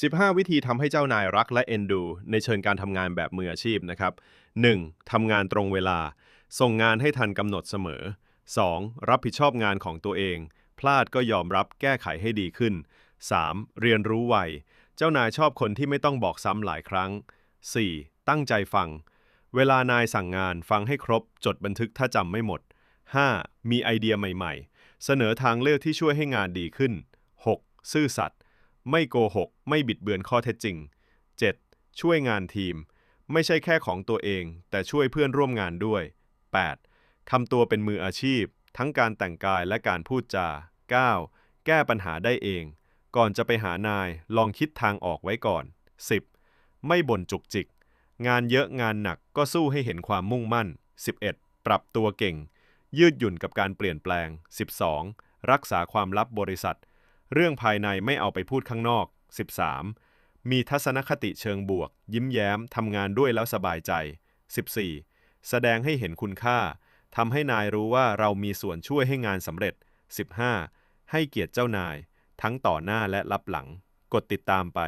15 วิธีทำให้เจ้านายรักและเอ็นดู ในเชิงการทำงานแบบมืออาชีพนะครับ 1. ทำงานตรงเวลา ส่งงานให้ทันกำหนดเสมอ 2. รับผิดชอบงานของตัวเอง พลาดก็ยอมรับแก้ไขให้ดีขึ้น 3. เรียนรู้ไว เจ้านายชอบคนที่ไม่ต้องบอกซ้ำหลายครั้ง 4. ตั้งใจฟัง เวลานายสั่งงานฟังให้ครบ จดบันทึกถ้าจำไม่หมด 5. มีไอเดียใหม่ ๆ เสนอทางเลือกที่ช่วยให้งานดีขึ้น 6. ซื่อสัตย์ ไม่โกหก ไม่บิดเบือนข้อเท็จจริง 7. ช่วยงานทีม ไม่ใช่แค่ของตัวเอง แต่ช่วยเพื่อนร่วมงานด้วย 8. ทำตัวเป็นมืออาชีพ ทั้งการแต่งกายและการพูดจา 9. แก้ปัญหาได้เอง ก่อนจะไปหานายลองคิดทางออกไว้ก่อน 10. ไม่บ่นจุกจิก งานเยอะงานหนักก็สู้ให้เห็นความมุ่งมั่น 11. ปรับตัวเก่ง ยืดหยุ่นกับการเปลี่ยนแปลง 12. รักษาความลับบริษัท เรื่องภายในไม่เอาไปพูดข้างนอก 13. มีทัศนคติเชิงบวก ยิ้มแย้มทำงานด้วยแล้วสบายใจ 14. แสดงให้เห็นคุณค่าทำให้นายรู้ว่าเรามีส่วนช่วยให้งานสำเร็จ 15. ให้เกียรติเจ้านาย ทั้งต่อหน้าและรับหลัง กดติดตามไป